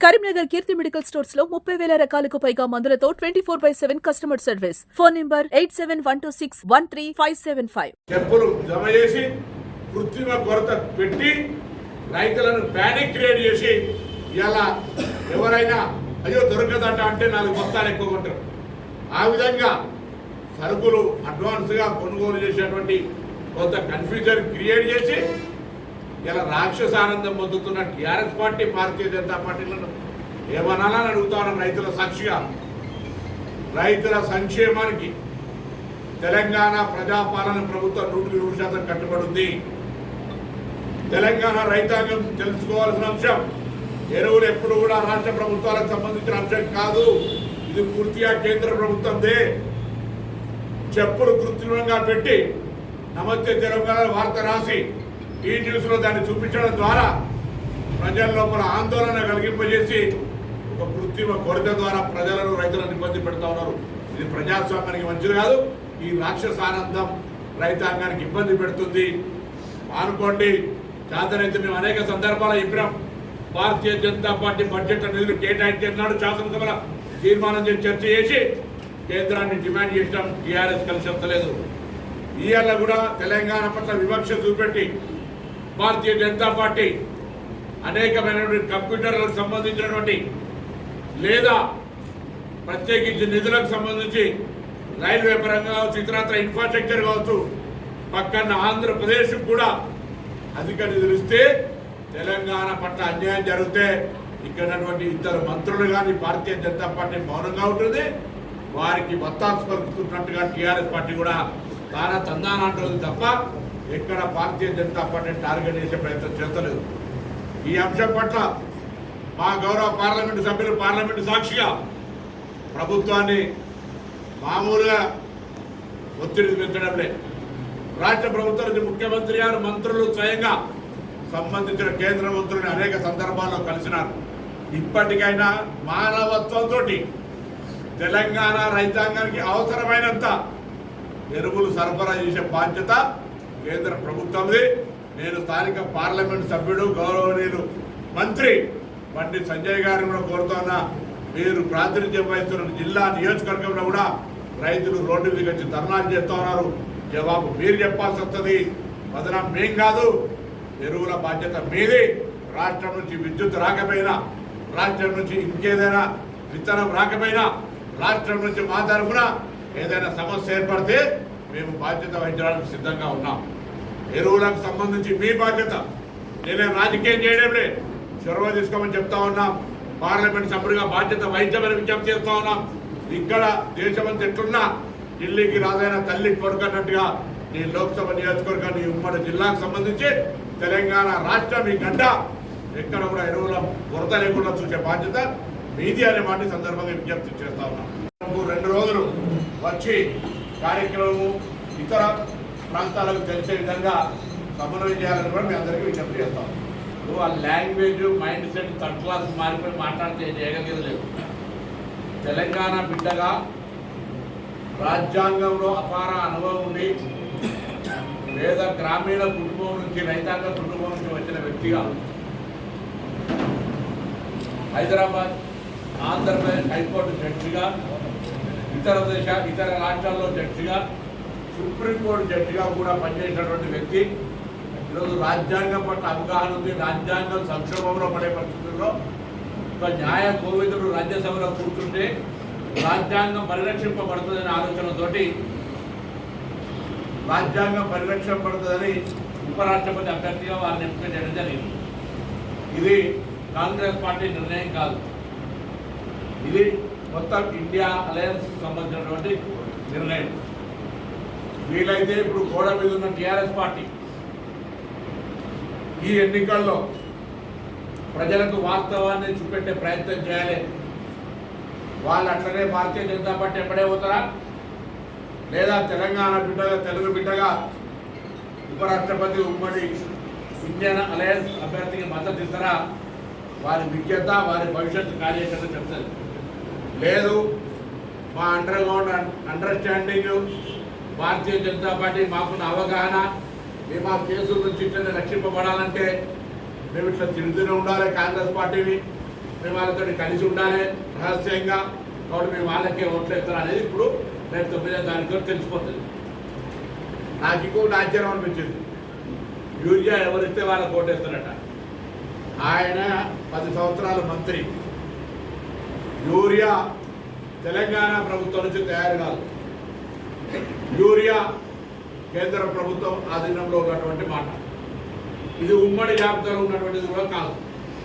కరీంనగర్ కీర్తి medical స్టోర్స్లో ముప్పై వేల రకాలకు పైగా మందులతో twenty four by seven customer service. Phone number eight seven one two six one three five seven five. చెప్పులు జమ చేసి కృత్రిమ కొరత పెట్టి రైతులను ప్యానిక్ క్రియేట్ చేసి ఇలా ఎవరైనా అయ్యో దొరకదట అంటే నాలుగు బస్తాలు ఎక్కువ ఉంటారు ఆ విధంగా సరుకులు అడ్వాన్స్గా కొనుగోలు చేసేటువంటి కొంత కన్ఫ్యూజన్ క్రియేట్ చేసి ఇలా రాక్షస ఆనందం పొందుతున్న టీఆర్ఎస్ పార్టీ భారతీయ జనతా పార్టీలను ఏమనాలని అడుగుతాను రైతుల సాక్షిగా. రైతుల సంక్షేమానికి తెలంగాణ ప్రజాపాలన ప్రభుత్వం నూటికి నూరు శాతం కట్టుబడింది తెలంగాణ రైతాంగం తెలుసుకోవాల్సిన అంశం ఎరువులు ఎప్పుడు కూడా రాష్ట్ర ప్రభుత్వాలకు సంబంధించిన అంశం కాదు. ఇది పూర్తిగా కేంద్ర ప్రభుత్వందే. చెప్పులు కృత్రిమంగా పెట్టి నమస్తే తెలంగాణ వార్త రాసి ఈ న్యూస్లో దాన్ని చూపించడం ద్వారా ప్రజల లోపల ఆందోళన కలిగింపజేసి ఒక కృత్రిమ కొరత ద్వారా ప్రజలను రైతులను ఇబ్బంది పెడతా ఉన్నారు. ఇది ప్రజాస్వామ్యానికి మంచిది కాదు. ఈ రాక్షసానందం రైతాంగానికి ఇబ్బంది పెడుతుంది. అనుకోండి చేతనైతే మేము అనేక సందర్భాలు చెప్పినాం. భారతీయ జనతా పార్టీ బడ్జెట్ నిధులు కేటాయించినాడు శాసనసభలో తీర్మానం చేసి చర్చ చేసి కేంద్రాన్ని డిమాండ్ చేసినాం. టీఆర్ఎస్ కలిసి వస్తలేదు. ఇవాళ కూడా తెలంగాణ పట్ల వివక్ష చూపెట్టి భారతీయ జనతా పార్టీ అనేకమైనటువంటి కంప్యూటర్లకు సంబంధించినటువంటి లేదా ప్రత్యేకించి నిధులకు సంబంధించి రైల్వే పరంగా కావచ్చు ఇతరత్ర ఇన్ఫ్రాస్ట్రక్చర్ కావచ్చు పక్కన ఆంధ్రప్రదేశ్ కూడా అధిక నిధులు ఇస్తే తెలంగాణ పట్ల అన్యాయం జరిగితే ఇక్కడటువంటి ఇద్దరు మంత్రులు కానీ భారతీయ జనతా పార్టీ మౌనంగా ఉంటుంది. వారికి వత్తాసు పలుకుతున్నట్టుగా టీఆర్ఎస్ పార్టీ కూడా చాలా తందానంటుంది తప్ప ఎక్కడ భారతీయ జనతా పార్టీ టార్గెట్ చేసే ప్రయత్నం చేస్తలేదు. ఈ అంశం పట్ల మా గౌరవ పార్లమెంటు సభ్యులు పార్లమెంటు సాక్షిగా ప్రభుత్వాన్ని మామూలుగా ఒత్తిడి పెంచడంలే. రాష్ట్ర ప్రభుత్వం ముఖ్యమంత్రి గారు మంత్రులు స్వయంగా సంబంధించిన కేంద్ర మంత్రులు అనేక సందర్భాల్లో కలిసినారు. ఇప్పటికైనా మానవత్వంతో తెలంగాణ రైతాంగానికి అవసరమైనంత ఎరువులు సరఫరా చేసే బాధ్యత కేంద్ర ప్రభుత్వంది నేను స్థానిక పార్లమెంట్ సభ్యుడు గౌరవనీయులు మంత్రి బండి సంజయ్ గారిని కూడా కోరుతున్నా. మీరు ప్రాతినిధ్యం వహిస్తున్న జిల్లా నియోజకవర్గంలో కూడా రైతులు రోడ్డు మీద వచ్చి ధర్నాలు చేస్తూ ఉన్నారు. జవాబు మీరు చెప్పాల్సి వస్తుంది. బదనాం మేం కాదు ఎరువుల బాధ్యత మీది. రాష్ట్రం నుంచి విద్యుత్ రాకపోయినా రాష్ట్రం నుంచి ఇంకేదైనా విత్తనం రాకపోయినా రాష్ట్రం నుంచి మా తరఫున ఏదైనా సమస్య ఏర్పడితే మేము బాధ్యత వహించడానికి సిద్ధంగా ఉన్నాం. ఎరువులకు సంబంధించి మీ బాధ్యత. నేనే రాజకీయం చేయడం లే చొరవ తీసుకోమని చెప్తా ఉన్నాం. పార్లమెంట్ సభ్యుడిగా బాధ్యత వహించమని విజ్ఞప్తి చేస్తా ఉన్నాం. ఇక్కడ దేశమంతా ఎట్లున్నా ఢిల్లీకి రాదైన తల్లి కొడుకన్నట్టుగా నీ లోక్సభ నియోజకవర్గం నీ ఉమ్మడి జిల్లాకు సంబంధించి తెలంగాణ రాష్ట్రం ఈ గడ్డ ఎక్కడ కూడా ఎరువుల కొరత లేకుండా చూసే బాధ్యత మీది అనే మాట సందర్భంగా విజ్ఞప్తి చేస్తా ఉన్నాం. రెండు రోజులు వచ్చి కార్యక్రమము ఇతర ప్రాంతాలకు తెలిసే విధంగా సమన్వయం చేయాలని కూడా మీ అందరికీ విజ్ఞప్తి చేస్తాం నువ్వు ఆ language mind set third class మారిపోయి మాట్లాడితే చేయగలిగేది లేదు. తెలంగాణ బిడ్డగా రాజ్యాంగంలో అపార అనుభవం ఉండి పేద గ్రామీణ కుటుంబం నుంచి రైతాంగ కుటుంబం నుంచి వచ్చిన వ్యక్తిగా హైదరాబాద్ ఆంధ్రప్రదేశ్ హైకోర్టు జడ్జిగా ఇతర దేశ ఇతర రాష్ట్రాల్లో జడ్జిగా సుప్రీంకోర్టు జడ్జిగా కూడా పనిచేసినటువంటి వ్యక్తి. ఈరోజు రాజ్యాంగం పట్ల అవగాహన ఉంది. రాజ్యాంగం సంక్షోభంలో పడే పరిస్థితుల్లో ఒక న్యాయ కోవిదుడు రాజ్యసభలో కూర్చుంటే రాజ్యాంగం పరిరక్షింపబడుతుందనే ఆలోచనతోటి రాజ్యాంగం పరిరక్షింపబడుతుందని ఉపరాష్ట్రపతి అభ్యర్థిగా వారిని ఎంపిక చేయడం జరిగింది. ఇది కాంగ్రెస్ పార్టీ నిర్ణయం కాదు. ఇది మొత్తం ఇండియా అలయన్స్ సంబంధించినటువంటి నిర్ణయం. వీలైతే ఇప్పుడు గోడ మీద ఉన్న టీఆర్ఎస్ పార్టీ ఈ ఎన్నికల్లో ప్రజలకు వాస్తవాన్ని చూపెట్టే ప్రయత్నం చేయాలి. వాళ్ళు అట్లనే భారతీయ జనతా పార్టీ ఎప్పుడే పోతారా? లేదా తెలంగాణ బిడ్డగా తెలుగు బిడ్డగా ఉపరాష్ట్రపతి ఉమ్మడి ఇండియన్ అలయన్స్ అభ్యర్థికి మద్దతు ఇస్తారా? వారి విజ్ఞత వారి భవిష్యత్తు కార్యకర్త చెప్తారు. లేదు. మా underground understanding Bharatiya Janata party మాకున్న అవగాహన మేము మా కేసుల నుంచి ఇట్లనే రక్షింపబడాలంటే మేము ఇట్లా తిరుగుతూనే ఉండాలి కాంగ్రెస్ పార్టీని. మేము వాళ్ళతో కలిసి ఉండాలి రహస్యంగా. కాబట్టి మేము వాళ్ళకే ఓట్లు అనేది ఇప్పుడు రేపు తొమ్మిదో తారీఖు తెలిసిపోతుంది. నాకు ఇంకొకటి ఆశ్చర్యం అనిపించింది. యూరియా ఎవరిస్తే వాళ్ళకి ఓటేస్తారట. ఆయన పది సంవత్సరాల మంత్రి. యూరియా తెలంగాణ ప్రభుత్వం నుంచి తయారు కాదు. యూరియా కేంద్ర ప్రభుత్వం ఆధీనంలో ఉన్నటువంటి మాట. ఇది ఉమ్మడి జాబితాలో ఉన్నటువంటిది కూడా కాదు.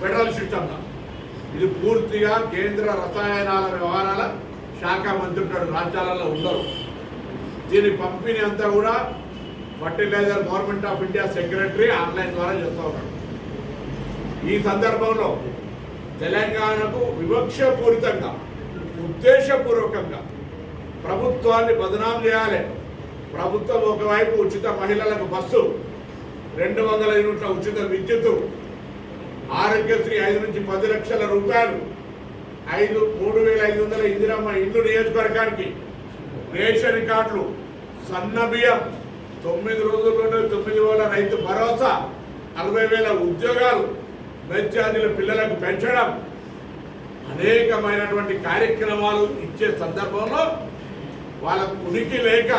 ఫెడరల్ సిస్టమ్లో ఇది పూర్తిగా కేంద్ర రసాయనాల వ్యవహారాల శాఖ మంత్రి ఉంటాడు రాష్ట్రాలలో ఉండరు. దీని పంపిణీ అంతా కూడా fertiliser government of India secretary online ద్వారా చేస్తూ ఉన్నాడు. ఈ సందర్భంలో తెలంగాణకు వివక్షపూరితంగా ఉద్దేశపూర్వకంగా ప్రభుత్వాన్ని బదనాం చేయాలి. ప్రభుత్వం ఒకవైపు ఉచిత మహిళలకు బస్సు రెండు వందల యూనిట్ల ఉచిత విద్యుత్ ఆరోగ్యశ్రీ ఐదు నుంచి పది లక్షల రూపాయలు ఐదు మూడు వేల ఐదు వందల ఇందిరమ్మ ఇల్లు నియోజకవర్గానికి రేషన్ కార్డులు సన్న బియ్యం తొమ్మిది రోజుల్లోనే తొమ్మిది వేల రైతు భరోసా అరవై వేల ఉద్యోగాలు మెచ్చార్జీల పిల్లలకు పెంచడం అనేకమైనటువంటి కార్యక్రమాలు ఇచ్చే సందర్భంలో వాళ్ళకు ఉనికి లేక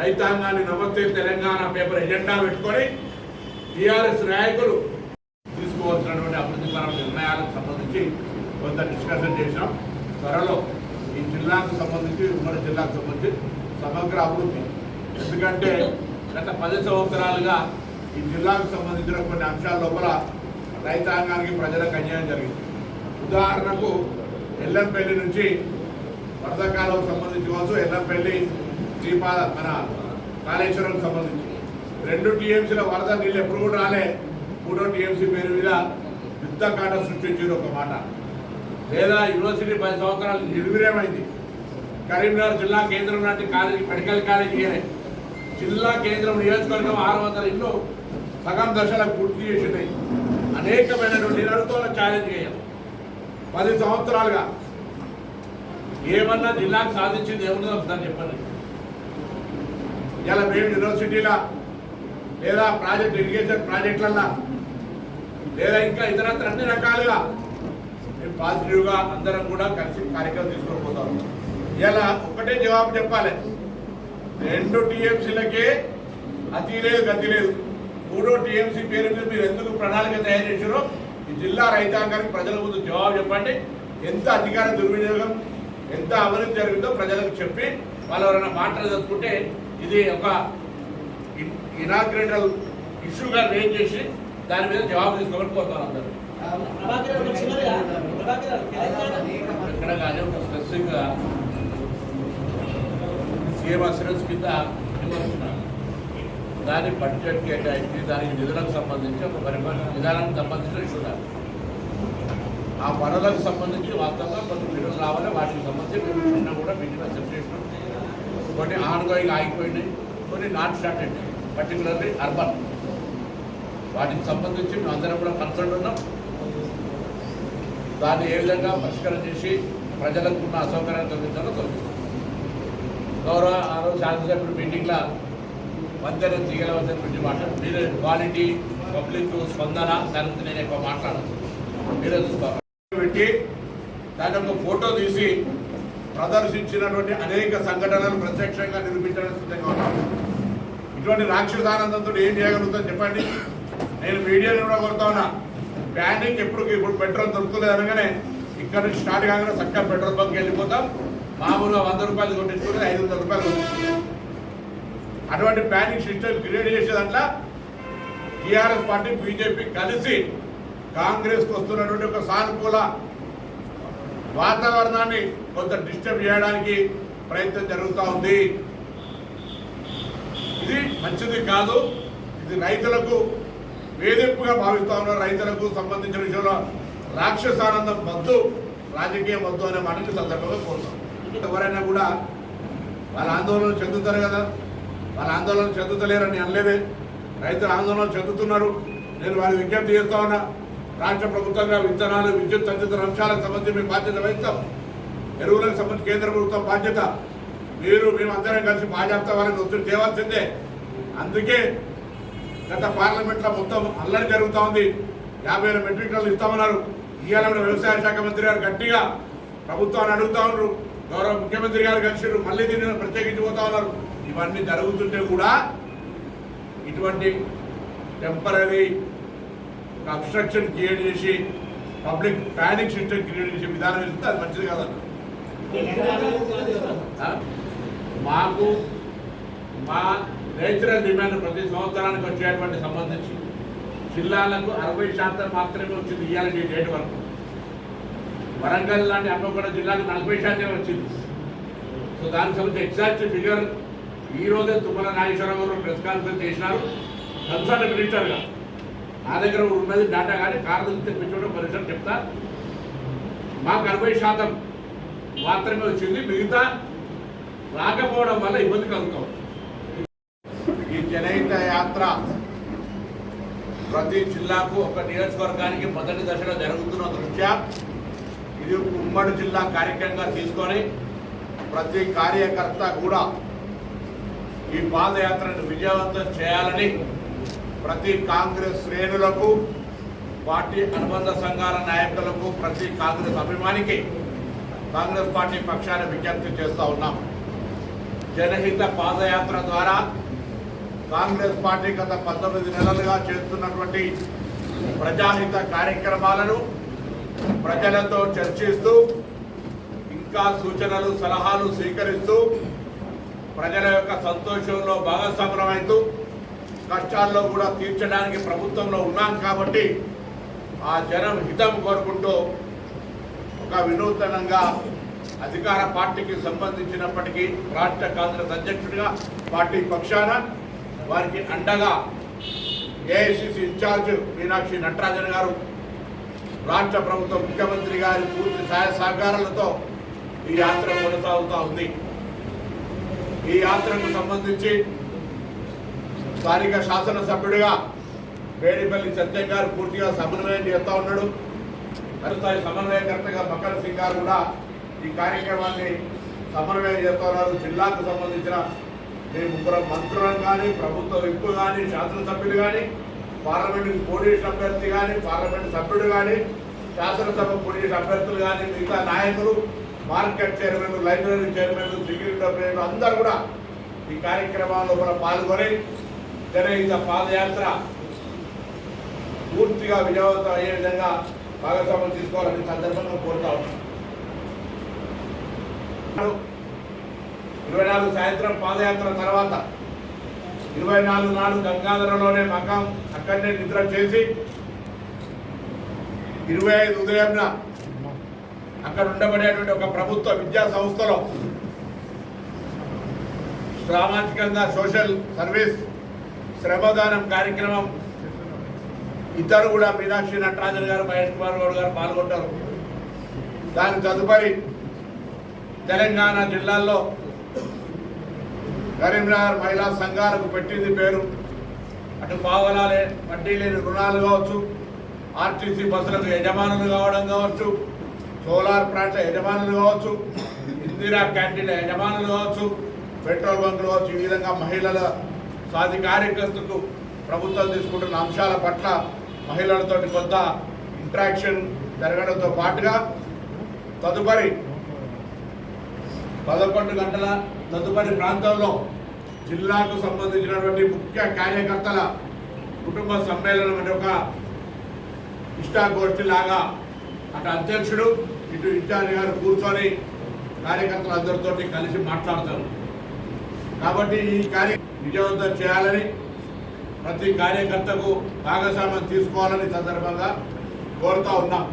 రైతాంగాన్ని నమస్తే తెలంగాణ పేపర్ ఎజెండా పెట్టుకొని టీఆర్ఎస్ నాయకులు తీసుకోవాల్సినటువంటి అభివృద్ధికర నిర్ణయాలకు సంబంధించి కొంత డిస్కషన్ చేసినాం త్వరలో ఈ జిల్లాకు సంబంధించి ఉమ్మడి జిల్లాకు సంబంధించి సమగ్ర అభివృద్ధి. ఎందుకంటే గత పది సంవత్సరాలుగా ఈ జిల్లాకు సంబంధించిన కొన్ని అంశాల లోపల రైతాంగానికి ప్రజలకు అన్యాయం జరిగింది. ఉదాహరణకు ఎల్లంపల్లి నుంచి వరదకాలకు సంబంధించి కావచ్చు ఎల్లంపల్లి శ్రీపాద మన కాళేశ్వరం సంబంధించి. రెండు టీఎంసీల వరద నీళ్ళు ఎప్పుడు కూడా రాలే. మూడో టీఎంసీ పేరు మీద యుద్ధకాండ సృష్టించారు ఒక మాట. లేదా యూనివర్సిటీ పది సంవత్సరాలు నిర్వీర్యమైంది కరీంనగర్ జిల్లా కేంద్రం లాంటి కాలేజీ మెడికల్ కాలేజీ జిల్లా కేంద్రం నియోజకవర్గం ఆరు వందల ఇల్లు సగం దశలకు పూర్తి చేసినాయి. అనేకమైనటువంటి నిరంతర ఛాలెంజ్ చేయాలి పది సంవత్సరాలుగా. ఏమన్నా జిల్లాకు సాధించింది ఏముందో ఒకసారి చెప్పండి. ఇలా మేము యూనివర్సిటీలా లేదా ప్రాజెక్ట్ ఇరిగేషన్ ప్రాజెక్టులన్నా లేదా ఇంకా ఇతరత్ర అన్ని రకాలుగా మేము పాజిటివ్గా అందరం కూడా కలిసి కార్యక్రమం తీసుకొని పోతాం. ఇలా ఒకటే జవాబు చెప్పాలి. రెండు టీఎంసీలకే అతి లేదు గతి లేదు. మూడో టీఎంసీ పేరు మీద మీరు ఎందుకు ప్రణాళిక తయారు చేశారో ఈ జిల్లా రైతాంగానికి ప్రజల ముందు జవాబు చెప్పండి. ఎంత అధికార దుర్వినియోగం ఎంత అవినీతి జరిగిందో ప్రజలకు చెప్పి వాళ్ళు ఎవరైనా మాటలు చదువుకుంటే ఇది ఒక ఇనాగ్రేటల్ ఇష్యూగా రేజ్ చేసి దాని మీద జవాబు తీసుకోమని కోరుతాను అందరూ. ఎక్కడ కానీ ఒక స్పెసిఫిక్గా సీఎం అసూరెన్స్ కింద దాని బడ్జెట్ కేటాయించి దానికి నిధులకు సంబంధించి ఒక పరిపాలన విధానానికి సంబంధించిన చూడాలి ఆ పనులకు సంబంధించి వాస్తవంగా కొన్ని నిధులు రావాలి వాటికి సంబంధించి మేము కూడా మీటింగ్ అసెప్ట్ చేసినాం కొన్ని ఆన్గోయింగ్ ఆగిపోయినాయి కొన్ని నాట్ స్టార్టెడ్ పర్టికులర్లీ అర్బన్ వాటికి సంబంధించి మేము అందరం కూడా కన్సర్న్ ఉన్నాం. దాన్ని ఏ విధంగా పరిష్కారం చేసి ప్రజలకు ఉన్న అసౌకర్యాన్ని తొలగించాలో తొలగిస్తాం. గౌరవ ఆ రోజు శాసనసభ్యుడు మీటింగ్లో వంతెన తీగల గురించి మాట్లాడు. మీరు క్వాలిటీ పబ్లిక్ స్పందన దాని గురించి నేను ఎక్కువ మాట్లాడదు మీరే చూసుకోవాలి. పెట్టి దాని యొక్క ఫోటో తీసి ప్రదర్శించినటువంటి అనేక సంఘటనలు ప్రత్యక్షంగా నిరూపించడానికి సిద్ధంగా ఉన్నాను ఇటువంటి రాక్షసానందంతో ఏం చేయగలుగుతాం చెప్పండి? నేను మీడియాని కూడా కొడతా ఉన్నా. ప్యానిక్ ఎప్పుడు ఇప్పుడు పెట్రోల్ దొరుకుతుంది అనగానే ఇక్కడ నుంచి స్టార్ట్ కాగానే చక్కగా పెట్రోల్ బంక్ వెళ్ళిపోతాం. మామూలుగా వంద రూపాయలు కొట్టించుకుంటే ఐదు వందల రూపాయలు అటువంటి ప్యానిక్ సిస్టమ్ క్రియేట్ చేసే దాంట్లో టీఆర్ఎస్ పార్టీ బీజేపీ కలిసి కాంగ్రెస్కి వస్తున్నటువంటి ఒక సానుకూల వాతావరణాన్ని కొంత డిస్టర్బ్ చేయడానికి ప్రయత్నం జరుగుతూ ఉంది. ఇది మంచిది కాదు. ఇది రైతులకు వేధింపుగా భావిస్తూ ఉన్నారు. రైతులకు సంబంధించిన విషయంలో రాక్షసానందం వద్దు రాజకీయం వద్దు అనే మాటని సందర్భంగా కోరుతాం ఎవరైనా కూడా వాళ్ళ ఆందోళన చెందుతారు కదా. వాళ్ళ ఆందోళన చెందుతలేరని అనలేదే. రైతులు ఆందోళన చెందుతున్నారు. నేను వారి విజ్ఞప్తి చేస్తా ఉన్నా రాష్ట్ర ప్రభుత్వంగా విత్తనాలు విద్యుత్ తదితర అంశాలకు సంబంధించి మేము బాధ్యత వహిస్తాం. ఎరువులకు సంబంధించి కేంద్ర ప్రభుత్వం బాధ్యత. మీరు మేము అందరం కలిసి బాధ్యత వారికి ఒత్తిడి తేవాల్సిందే అందుకే గత పార్లమెంట్లో మొత్తం అల్లరి జరుగుతూ ఉంది. యాభై వేల మెట్రిక్ టన్నులు ఇస్తామన్నారు. ఇవాళ కూడా వ్యవసాయ శాఖ మంత్రి గారు గట్టిగా ప్రభుత్వాన్ని అడుగుతా ఉన్నారు. గౌరవ ముఖ్యమంత్రి గారు కలిసి మళ్ళీ దీన్ని ప్రత్యేకించి పోతా ఉన్నారు. ఇవన్నీ జరుగుతుంటే కూడా ఇటువంటి టెంపరీ అబ్స్ట్రక్షన్ క్రియేట్ చేసి పబ్లిక్ ప్యానిక్ సిస్టమ్ క్రియేట్ చేసే విధానం ఇస్తే అది మంచిది కాదన్న. మాకు మా నేచురల్ డిమాండ్ ప్రతి సంవత్సరానికి వచ్చేటువంటి సంబంధించి జిల్లాలకు అరవై శాతం మాత్రమే వచ్చింది ఇవాళ డేట్ వరకు. వరంగల్ లాంటి అమ్మగూడ జిల్లాకు నలభై శాతమే వచ్చింది. సో దానికి సంబంధించి ఎగ్జాక్ట్ ఫిగర్ ఈ రోజే తుమ్మల నాగేశ్వరరావు గారు ప్రెస్ కాన్ఫరెన్స్ చేసినారు. కన్సల్ట్ మినిస్టర్గా నా దగ్గర ఉన్నది డాటా కానీ కారణం తెప్పించడం పరిశ్రమ చెప్తా. మాకు అరవై శాతం మాత్రమే వచ్చింది మిగతా రాకపోవడం వల్ల ఇబ్బంది కలుగుతాం. ఈ జనహిత యాత్ర ప్రతి జిల్లాకు ఒక నియోజకవర్గానికి మొదటి దశలో జరుగుతున్న దృష్ట్యా ఇది ఉమ్మడి జిల్లా కార్యక్రమంగా తీసుకొని ప్రతి కార్యకర్త కూడా ఈ పాదయాత్రను విజయవంతం చేయాలని ప్రతి కాంగ్రెస్ శ్రేణులకు పార్టీ అనుబంధ సంఘాల నాయకులకు ప్రతి కాంగ్రెస్ అభిమానికి కాంగ్రెస్ పార్టీ పక్షాన్ని విజ్ఞప్తి చేస్తూ ఉన్నాం. జనహిత పాదయాత్ర ద్వారా కాంగ్రెస్ పార్టీ గత పంతొమ్మిది నెలలుగా చేస్తున్నటువంటి ప్రజాహిత కార్యక్రమాలను ప్రజలతో చర్చిస్తూ ఇంకా సూచనలు సలహాలు స్వీకరిస్తూ ప్రజల యొక్క సంతోషంలో భాగస్వామ్యమవుతూ కష్టాల్లో కూడా తీర్చడానికి ప్రభుత్వంలో ఉన్నాం కాబట్టి ఆ జనం హితం కోరుకుంటూ ఒక వినూతనంగా అధికార పార్టీకి సంబంధించినప్పటికీ రాష్ట్ర కాంగ్రెస్ అధ్యక్షుడిగా పార్టీ పక్షాన వారికి అండగా ఏఐసిసి ఇన్ఛార్జ్ మీనాక్షి నటరాజన్ గారు రాష్ట్ర ప్రభుత్వ ముఖ్యమంత్రి గారి పూర్తి సహాయ సహకారాలతో ఈ యాత్ర కొనసాగుతూ ఉంది. ఈ యాత్రకు సంబంధించి స్థానిక శాసనసభ్యుడిగా వేడిపల్లి సత్యం గారు పూర్తిగా సమన్వయం చేస్తూ ఉన్నాడు. మరోసారి సమన్వయకర్తగా మకర్ సింగ్ గారు కూడా ఈ కార్యక్రమాన్ని సమన్వయం చేస్తూ ఉన్నారు. జిల్లాకు సంబంధించిన మేము ముగ్గురు మంత్రులను కానీ ప్రభుత్వ విప్పు కానీ శాసనసభ్యులు కానీ పార్లమెంట్ పోలీసు అభ్యర్థి కానీ పార్లమెంట్ సభ్యుడు కానీ శాసనసభ పోలీసు అభ్యర్థులు కానీ మిగతా నాయకులు market chairman library chairman security అభ్యర్థులు అందరూ కూడా ఈ కార్యక్రమాల్లో కూడా పాల్గొని జనహిత పాదయాత్ర పూర్తిగా విజయవంతం అయ్యే విధంగా భాగస్వామ్యం తీసుకోవాలని సందర్భంగా కోరుతా ఇరవై నాలుగు సాయంత్రం పాదయాత్ర తర్వాత ఇరవై నాలుగు నాడు గంగాధరంలోనే మకాం అక్కడనే నిద్ర చేసి ఇరవై ఐదు ఉదయంన అక్కడ ఉండబడేటువంటి ఒక ప్రభుత్వ విద్యా సంస్థలో సామాజికంగా సోషల్ సర్వీస్ శ్రమదానం కార్యక్రమం ఇద్దరు కూడా మీనాక్షి నటరాజన్ గారు మహేష్ కుమార్ గౌడ్ గారు పాల్గొంటారు. దాని తదుపరి తెలంగాణ జిల్లాల్లో కరీంనగర్ మహిళా సంఘాలకు పెట్టింది పేరు. అటు పావలాలే వడ్డీ లేని రుణాలు కావచ్చు ఆర్టీసీ బస్సులకు యజమానులు కావడం కావచ్చు సోలార్ ప్లాంట్ల యజమానులు కావచ్చు ఇందిరా క్యాంటీన్ల యజమానులు కావచ్చు పెట్రోల్ బంకులు కావచ్చు ఈ విధంగా మహిళల సాధికారికతకు ప్రభుత్వం తీసుకుంటున్న అంశాల పట్ల మహిళలతో కొంత ఇంట్రాక్షన్ జరగడంతో పాటుగా తదుపరి పదకొండు గంటల తదుపరి ప్రాంతంలో జిల్లాకు సంబంధించినటువంటి ముఖ్య కార్యకర్తల కుటుంబ సమ్మేళనం అనే ఒక ఇష్టాగోష్ఠి లాగా అటు అధ్యక్షుడు ఇటు ఇన్ఛార్జ్ గారు కూర్చొని కార్యకర్తలు అందరితో కలిసి మాట్లాడతారు. కాబట్టి ఈ కార్య విజయవంతం చేయాలని ప్రతి కార్యకర్తకు భాగస్వామ్యం తీసుకోవాలని సందర్భంగా కోరుతా ఉన్నాం.